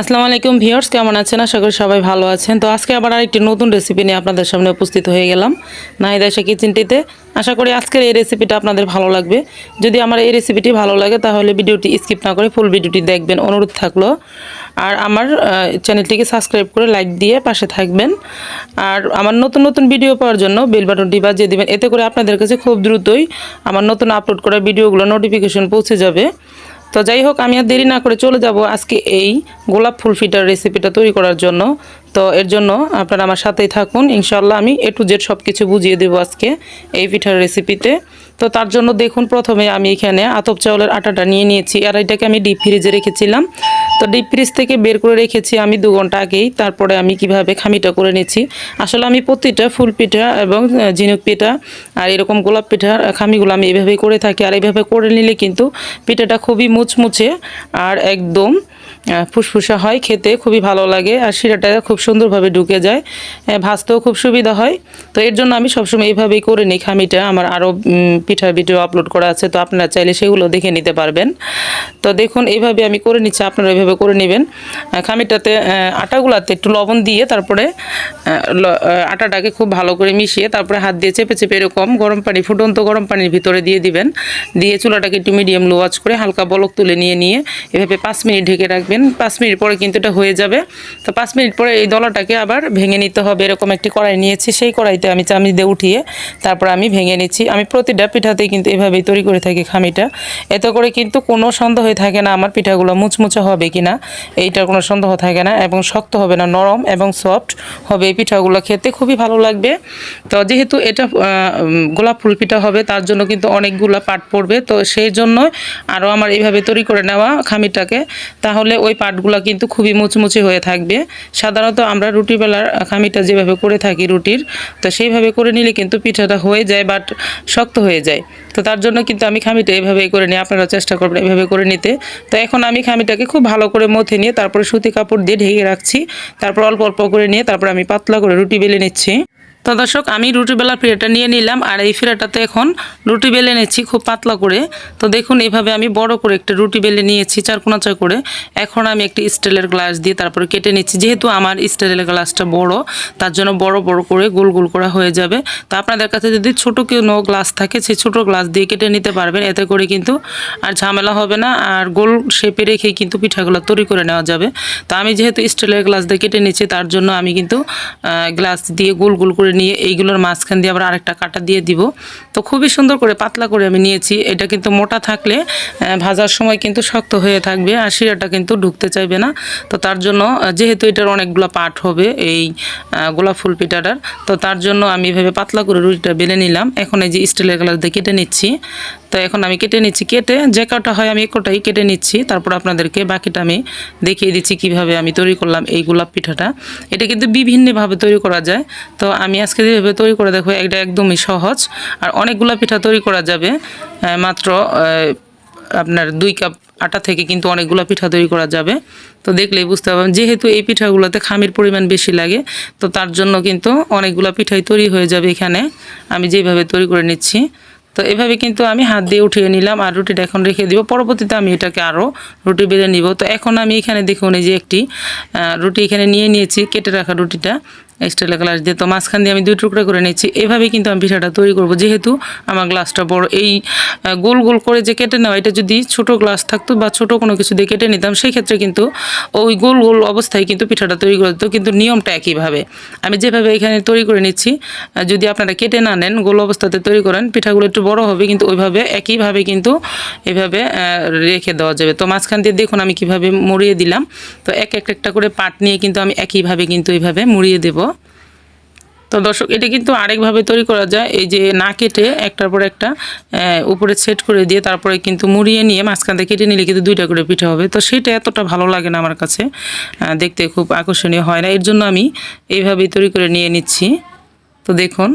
আসসালামু আলাইকুম ভিউয়ার্স, কেমন আছেন? আশা করি সবাই ভালো আছেন। তো আজকে আবার আরেকটি নতুন রেসিপি নিয়ে আপনাদের সামনে উপস্থিত হয়ে গেলাম নাহিদা এসে কিচেনটিতে আশা করি আজকের এই রেসিপিটা আপনাদের ভালো লাগবে। যদি আমার এই রেসিপিটি ভালো লাগে, তাহলে ভিডিওটি স্কিপ না করে ফুল ভিডিওটি দেখবেন। অনুরোধ থাকল। আর আমার চ্যানেলটিকে সাবস্ক্রাইব করে লাইক দিয়ে পাশে থাকবেন। আর আমার নতুন নতুন ভিডিও পাওয়ার জন্য বেল বাটনটি বাজিয়ে দেবেন। এতে করে আপনাদের কাছে খুব দ্রুতই আমার নতুন আপলোড করা ভিডিওগুলো নোটিফিকেশন পৌঁছে যাবে। তো যাই হোক, আমি আর দেরি না করে চলে যাব আজকে এই গোলাপ ফুল ফিটার রেসিপিটা তৈরি করার জন্য। তো এর জন্য আপনারা আমার সাথেই থাকুন। ইনশাল্লাহ আমি এ টু জেড সব কিছু বুঝিয়ে দেবো আজকে এই পিঠার রেসিপিতে তো তার জন্য দেখুন প্রথমে আমি এখানে আতপ চাউলের আটাটা নিয়ে নিয়েছি। আর এটাকে আমি ডিপ ফ্রিজে রেখেছিলাম। তো ডিপ ফ্রিজ থেকে বের করে রেখেছি আমি দু ঘণ্টা আগেই। তারপরে আমি কীভাবে খামিটা করে নিয়েছি আসলে আমি প্রতিটা ফুল পিঠা এবং ঝিনুক পিঠা আর এরকম গোলাপ পিঠার খামিগুলো আমি এইভাবেই করে থাকি। আর এইভাবে করে নিলে কিন্তু পিঠাটা খুবই মুচমুচে আর একদম ফুসফুসা হয়, খেতে খুবই ভালো লাগে আর শিরাটা খুব সুন্দরভাবে ঢুকে যায়। ভাজতেও খুব সুবিধা হয়। তো এর জন্য আমি সবসময় এইভাবেই করে নিই খামিটা। আমার আরও পিঠার ভিডিও আপলোড করা আছে, তো আপনারা চাইলে সেগুলো দেখে নিতে পারবেন। তো দেখুন, এইভাবে আমি করে নিচ্ছি, আপনারা এইভাবে করে নেবেন। খামিটাতে আটাগুলাতে একটু লবণ দিয়ে তারপরে আটাটাকে খুব ভালো করে মিশিয়ে তারপরে হাত দিয়ে চেপে চেপে এরকম গরম পানি, ফুটন্ত গরম পানির ভিতরে দিয়ে দিবেন। দিয়ে চুলাটাকে একটু মিডিয়াম লো করে হালকা বলক তুলে নিয়ে নিয়ে এভাবে পাঁচ মিনিট ঢেকে রাখবেন। পাঁচ মিনিট পরে কিন্তু এটা হয়ে যাবে। তো পাঁচ মিনিট পরে এই দলাটাকে আবার ভেঙে নিতে হবে। এরকম একটি কড়াই নিয়েছি। সেই কড়াইতে আমি চামচ দিয়ে উঠিয়ে তারপর আমি ভেঙে নিচ্ছি। আমি প্রতিটা পিঠাতেই কিন্তু এভাবেই তৈরি করে থাকি খামিটা। এতে করে কিন্তু কোনো সন্দেহ থাকে না আমার পিঠাগুলো মুচমুচে হবে কি না এইটার কোনো সন্দেহ থাকে না এবং শক্ত হবে না, নরম এবং সফট হবে। এই পিঠাগুলো খেতে খুবই ভালো লাগবে। তো যেহেতু এটা গোলাপ ফুল পিঠা হবে, তার জন্য কিন্তু অনেকগুলো পাট পড়বে। তো সেই জন্য আরও আমার এইভাবে তৈরি করে নেওয়া খামিটাকে। তাহলে ওই পাটগুলো কিন্তু খুবই মুচমুচে হয়ে থাকবে। সাধারণত আমরা রুটি বেলার খামিটা যেভাবে করে থাকি রুটির, তো সেইভাবে করে নিলে কিন্তু পিঠাটা হয়ে যায় বাট শক্ত হয়ে যায়। তো তার জন্য কিন্তু আমি খামিটা এভাবেই করে নিই আপনারা চেষ্টা করবেন এভাবে করে নিতে। তো এখন আমি খামিটাকে খুব ভালো করে মথে নিয়ে তারপরে সুতি কাপড় দিয়ে ঢেকে রাখছি। তারপর অল্প অল্প করে নিয়ে তারপর আমি পাতলা করে রুটি বেলে নিচ্ছি। তো দর্শক, আমি রুটি বেলার ফিরাটা নিয়ে নিলাম, আর এই ফিরাটাতে এখন রুটি বেলে নিচ্ছি খুব পাতলা করে। তো দেখুন, এইভাবে আমি বড় করে একটা রুটি বেলে নিয়েছি চার কোনাচা করে। এখন আমি একটি স্টিলের গ্লাস দিয়ে তারপরে কেটে নিচ্ছি, যেহেতু আমার স্টিলের গ্লাসটা বড়, তার জন্য বড় বড় করে গোল গোল করা হয়ে যাবে। তো আপনাদের কাছে যদি ছোট কোনো গ্লাস থাকে, সেই ছোট গ্লাস দিয়ে কেটে নিতে পারবেন, এতে করে কিন্তু আর ঝামেলা হবে না, আর গোল শেপে রেখে কিন্তু পিঠাগুলো তৈরি করে নেওয়া যাবে। তো আমি যেহেতু স্টিলের গ্লাস দিয়ে কেটে নিচ্ছি, তার জন্য আমি কিন্তু গ্লাস দিয়ে গোল গোল করে নিয়ে এইগুলোর মাঝখান দিয়ে আবার আরেকটা কাটা দিয়ে দিব। তো খুবই সুন্দর করে পাতলা করে আমি নিয়েছি। এটা কিন্তু মোটা থাকলে ভাজার সময় কিন্তু শক্ত হয়ে থাকবে আর শিরাটা কিন্তু ঢুকতে চাইবে না। তো তার জন্য যেহেতু এটার অনেকগুলো পাট হবে এই গোলাপ ফুল পিঠাটার, তো তার জন্য আমি এভাবে পাতলা করে রুটিটা বেলে নিলাম। এখন এই যে স্টিলের গ্লাস দিয়ে কেটে নিচ্ছি। তো এখন আমি কেটে নিচ্ছি। কেটে যে কটা হয় আমি কোটাই কেটে নিচ্ছি। তারপর আপনাদেরকে বাকিটা আমি দেখিয়ে দিচ্ছি কীভাবে আমি তৈরি করলাম এই গোলাপ পিঠাটা। এটা কিন্তু বিভিন্নভাবে তৈরি করা যায়। তো আমি আজকে যেভাবে তৈরি করে দেখো এটা একদমই সহজ। আর অনেকগুলো পিঠা তৈরি করা যাবে। মাত্র আপনার দুই কাপ আটা থেকে কিন্তু অনেকগুলো পিঠা তৈরি করা যাবে। তো দেখলেই বুঝতে পারবেন, যেহেতু এই পিঠাগুলোতে খামির পরিমাণ বেশি লাগে, তো তার জন্য কিন্তু অনেকগুলো পিঠাই তৈরি হয়ে যাবে এখানে। আমি যেভাবে তৈরি করে নিচ্ছি তো এভাবে কিন্তু আমি হাত দিয়ে উঠিয়ে নিলাম আর রুটিটা এখন রেখে দিব। পরবর্তীতে আমি এটাকে আরও রুটি বেড়ে নিব। তো এখন আমি এখানে দেখুন এই যে একটি রুটি এখানে নিয়ে নিয়েছি, কেটে রাখা রুটিটা। স্টিলের গ্লাস দিয়ে, তো মাঝখান দিয়ে আমি দুই টুকরা করে নিচ্ছি এভাবেই কিন্তু আমি পিঠাটা তৈরি করব। যেহেতু আমার গ্লাসটা বড়, এই গোল গোল করে যে কেটে নেওয়া, এটা যদি ছোট গ্লাস থাকতো বা ছোট কোনো কিছু দিয়ে কেটে নিতাম সেই ক্ষেত্রে কিন্তু ওই গোল গোল অবস্থায় কিন্তু পিঠাটা তৈরি করে দিত কিন্তু নিয়মটা একইভাবে। আমি যেভাবে এখানে তৈরি করে নিচ্ছি যদি আপনারা কেটে না নেন, গোল অবস্থাতে তৈরি করেন, পিঠাগুলো একটু বড় হবে, কিন্তু ওইভাবে, একইভাবে কিন্তু এভাবে রেখে দেওয়া যাবে। তো মাঝখান দিয়ে দেখুন আমি কীভাবে মুড়িয়ে দিলাম। তো এক একটা করে পাট নিয়ে কিন্তু আমি একইভাবে কিন্তু এইভাবে মুড়িয়ে দেবো। তো দর্শক, এটা কিন্তু আরেকভাবে তৈরি করা যায়। এই যে না কেটে একটার পর একটা উপরে সেট করে দিয়ে তারপরে কিন্তু মুড়িয়ে নিয়ে মাঝখান থেকে কেটে নিলে কিন্তু দুইটা করে পিঠা হবে। তো সেটা এতটা ভালো লাগে না আমার কাছে। দেখতে খুব আকর্ষণীয় হয় না। এর জন্য আমি এইভাবেই তৈরি করে নিয়ে নিচ্ছি। তো দেখুন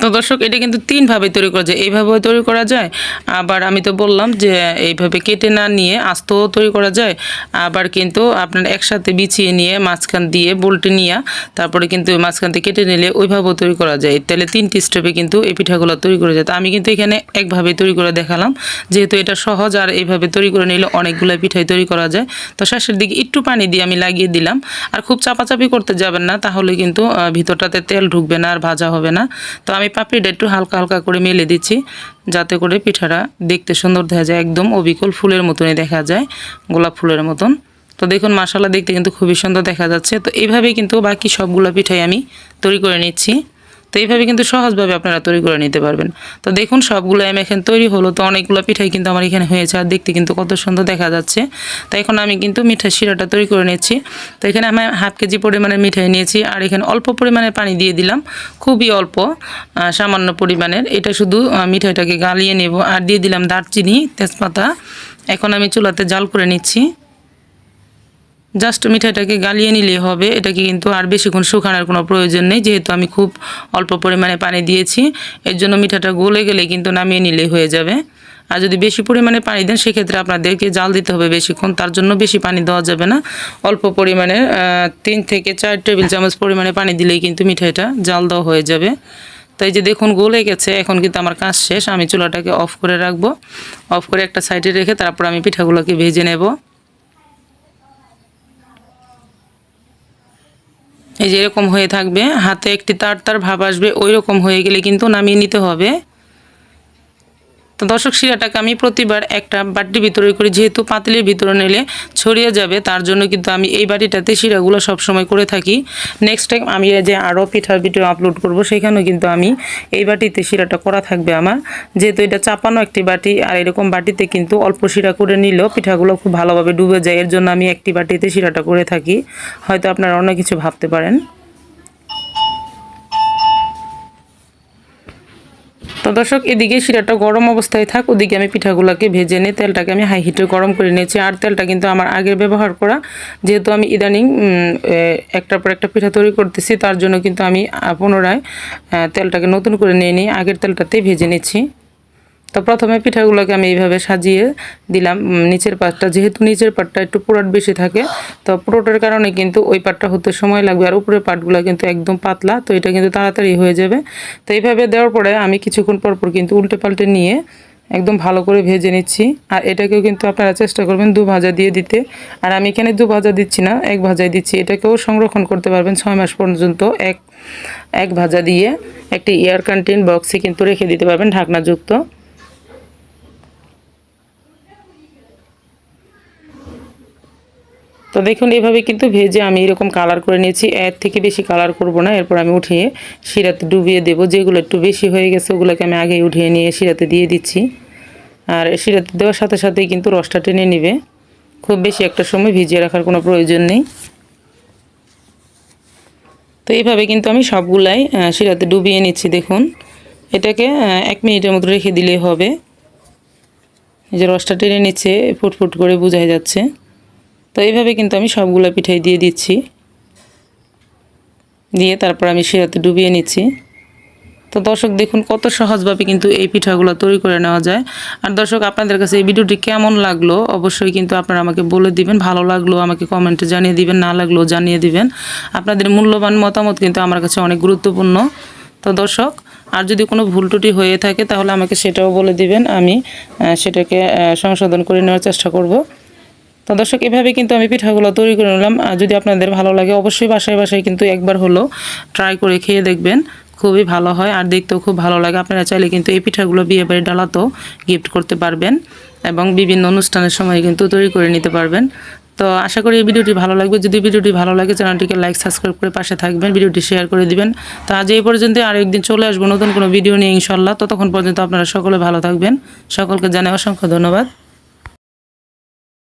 তো দর্শক, এটা কিন্তু তিনভাবে তৈরি করা যায়। এইভাবেও তৈরি করা যায়, আবার আমি তো বললাম যে এইভাবে কেটে না নিয়ে আস্তও তৈরি করা যায়, আবার কিন্তু আপনার একসাথে বিছিয়ে নিয়ে মাঝখান দিয়ে বল্টে নিয়ে তারপরে কিন্তু মাঝখান থেকে কেটে নিলে ওইভাবেও তৈরি করা যায়। তাহলে তিনটি স্টেপে কিন্তু এই পিঠাগুলো তৈরি করা যায়। তো আমি কিন্তু এখানে একভাবে তৈরি করে দেখালাম, যেহেতু এটা সহজ আর এইভাবে তৈরি করে নিলে অনেকগুলো পিঠাই তৈরি করা যায়। তো শেষের দিকে একটু পানি দিয়ে আমি লাগিয়ে দিলাম, আর খুব চাপাচাপি করতে যাবেন না, তাহলে কিন্তু ভিতরটাতে তেল ঢুকবে না আর ভাজা হবে না। তো আমি পাপড়িটা একটু হালকা হালকা করে মেলে দিচ্ছি, যাতে করে পিঠাটা দেখতে সুন্দর দেখা যায়, একদম অবিকল ফুলের মতনই দেখা যায়, গোলাপ ফুলের মতন। তো দেখুন মশালা দেখতে কিন্তু খুবই সুন্দর দেখা যাচ্ছে। তো এইভাবেই কিন্তু বাকি সবগুলো পিঠাই আমি তৈরি করে নিচ্ছি। তো এইভাবে কিন্তু সহজভাবে আপনারা তৈরি করে নিতে পারবেন। তো দেখুন, সবগুলো আমি এখানে তৈরি হলো। তো অনেকগুলো পিঠাই কিন্তু আমার এখানে হয়েছে আর দেখতে কিন্তু কত সুন্দর দেখা যাচ্ছে। তো এখন আমি কিন্তু মিঠাই শিরাটা তৈরি করে নিচ্ছি তো এখানে আমি হাফ কেজি পরিমাণে মিঠাই নিয়েছি আর এখানে অল্প পরিমাণে পানি দিয়ে দিলাম। খুবই অল্প সামান্য পরিমাণের। এটা শুধু মিঠাইটাকে গালিয়ে নেব। আর দিয়ে দিলাম দারচিনি, তেজপাতা। এখন আমি চুলাতে জাল করে নিচ্ছি। জাস্ট মিঠাইটাকে গালিয়ে নিলেই হবে। এটাকে কিন্তু আর বেশিক্ষণ শুকানোর কোনো প্রয়োজন নেই। যেহেতু আমি খুব অল্প পরিমাণে পানি দিয়েছি, এর জন্য মিঠাটা গলে গেলে কিন্তু নামিয়ে নিলেই হয়ে যাবে। আর যদি বেশি পরিমাণে পানি দেন, সেক্ষেত্রে আপনাদেরকে জাল দিতে হবে বেশিক্ষণ। তার জন্য বেশি পানি দেওয়া যাবে না। অল্প পরিমাণে তিন থেকে চার টেবিল চামচ পরিমাণে পানি দিলেই কিন্তু মিঠাইটা জাল দেওয়া হয়ে যাবে। তো এই যে দেখুন, গলে গেছে। এখন কিন্তু আমার কাজ শেষ। আমি চুলাটাকে অফ করে রাখব। অফ করে একটা সাইডে রেখে তারপর আমি পিঠাগুলোকে ভেজে নেব। এই যে এরকম হয়ে থাকবে, হাতে একটি তার তার ভাব আসবে ওই রকম হয়ে গেলে কিন্তু নামিয়ে নিতে হবে। তো দর্শক, শিরাটাকে আমি প্রতিবার একটা বাটির ভিতরে করি, যেহেতু পাতিলের ভিতরে নিলে ছড়িয়ে যাবে, তার জন্য কিন্তু আমি এই বাটিটাতে শিরাগুলো সবসময় করে থাকি। নেক্সট টাইম আমি যে আরও পিঠার ভিডিও আপলোড করব, সেখানেও কিন্তু আমি এই বাটিতে শিরাটা করা থাকবে আমার। যেহেতু এটা চাপানো একটি বাটি, আর এরকম বাটিতে কিন্তু অল্প শিরা করে নিলেও পিঠাগুলো খুব ভালোভাবে ডুবে যায়, এর জন্য আমি একটি বাটিতে শিরাটা করে থাকি। হয়তো আপনারা অন্য কিছু ভাবতে পারেন। তো দর্শক, এদিকে শিরাটা গরম অবস্থায় থাক, ওদিকে আমি পিঠাগুলোকে ভেজে নিয়ে তেলটাকে আমি হাই হিটে গরম করে নিয়েছি। আর তেলটা কিন্তু আমার আগের ব্যবহার করা, যেহেতু আমি ইদানিং একটার পর একটা পিঠা তৈরি করতেছি, তার জন্য কিন্তু আমি পুনরায় তেলটাকে নতুন করে নিয়ে নিই আগের তেলটাতেই ভেজে নিচ্ছি। তো প্রথমে পিঠাগুলোকে আমি এইভাবে সাজিয়ে দিলাম। নিচের পাটটা, যেহেতু নিচের পাটটা একটু পুরোট বেশি থাকে, তো পুরোটার কারণে কিন্তু ওই পাটটা হতে সময় লাগবে আর উপরের পাটগুলো কিন্তু একদম পাতলা, তো এটা কিন্তু তাড়াতাড়ি হয়ে যাবে। তো এইভাবে দেওয়ার পরে আমি কিছুক্ষণ পর পর কিন্তু উল্টে পাল্টে নিয়ে একদম ভালো করে ভেজে নিচ্ছি। আর এটাকেও কিন্তু আপনারা চেষ্টা করবেন দু ভাজা দিয়ে দিতে। আর আমি এখানে দু ভাজা দিচ্ছি না, এক ভাজাই দিচ্ছি। এটাকেও সংরক্ষণ করতে পারবেন ছয় মাস পর্যন্ত এক এক ভাজা দিয়ে একটি এয়ার কন্টেন বক্সে কিন্তু রেখে দিতে পারবেন ঢাকনাযুক্ত। তো দেখুন, এভাবে কিন্তু ভেজে আমি এরকম কালার করে নিয়েছি। এর থেকে বেশি কালার করব না। এরপর আমি উঠিয়ে শিরাতে ডুবিয়ে দেবো। যেগুলো একটু বেশি হয়ে গেছে, ওগুলোকে আমি আগেই উঠিয়ে নিয়ে শিরাতে দিয়ে দিচ্ছি। আর শিরাতে দেওয়ার সাথে সাথেই কিন্তু রসটা টেনে নেবে। খুব বেশি একটা সময় ভিজিয়ে রাখার কোনো প্রয়োজন নেই। তো এইভাবে কিন্তু আমি সবগুলাই শিরাতে ডুবিয়ে নিচ্ছি, দেখুন। এটাকে এক মিনিটের মতো রেখে দিলেই হবে। যে রসটা টেনে নিচ্ছে, ফুটফুট করে বোঝাই যাচ্ছে। তো এইভাবে কিন্তু আমি সবগুলো পিঠাই দিয়ে দিচ্ছি। দিয়ে তারপর আমি শিরাতে ডুবিয়ে নিচ্ছি। তো দর্শক দেখুন কত সহজভাবে কিন্তু এই পিঠাগুলো তৈরি করে নেওয়া যায়। আর দর্শক, আপনাদের কাছে এই ভিডিওটি কেমন লাগল অবশ্যই কিন্তু আপনারা আমাকে বলে দিবেন। ভালো লাগল আমাকে কমেন্টে জানিয়ে দিবেন, না লাগলেও জানিয়ে দিবেন। আপনাদের মূল্যবান মতামত কিন্তু আমার কাছে অনেক গুরুত্বপূর্ণ। তো দর্শক, আর যদি কোনো ভুল ত্রুটি হয়ে থাকে তাহলে আমাকে সেটাও বলে দিবেন। আমি সেটাকে সংশোধন করে নেওয়ার চেষ্টা করব। তো দর্শক এভাবে কিন্তু আমি পিঠাগুলো তৈরি করে নিলাম। আর যদি আপনাদের ভালো লাগে, অবশ্যই বাসায় বাসায় কিন্তু একবার হলো ট্রাই করে খেয়ে দেখবেন। খুবই ভালো হয় আর দেখতেও খুব ভালো লাগে। আপনারা চাইলে কিন্তু এই পিঠাগুলো বিয়ে বাড়ির ডালাতেও গিফট করতে পারবেন এবং বিভিন্ন অনুষ্ঠানের সময় কিন্তু তৈরি করে নিতে পারবেন। তো আশা করি এই ভিডিওটি ভালো লাগবে। যদি ভিডিওটি ভালো লাগে, চ্যানেলটিকে লাইক সাবস্ক্রাইব করে পাশে থাকবেন, ভিডিওটি শেয়ার করে দিবেন। তো আজ এই পর্যন্ত আর একদিন চলে আসব নতুন কোনো ভিডিও নিয়ে ইনশাল্লাহ ততক্ষণ পর্যন্ত আপনারা সকলে ভালো থাকবেন। সকলকে জানাই অসংখ্য ধন্যবাদ।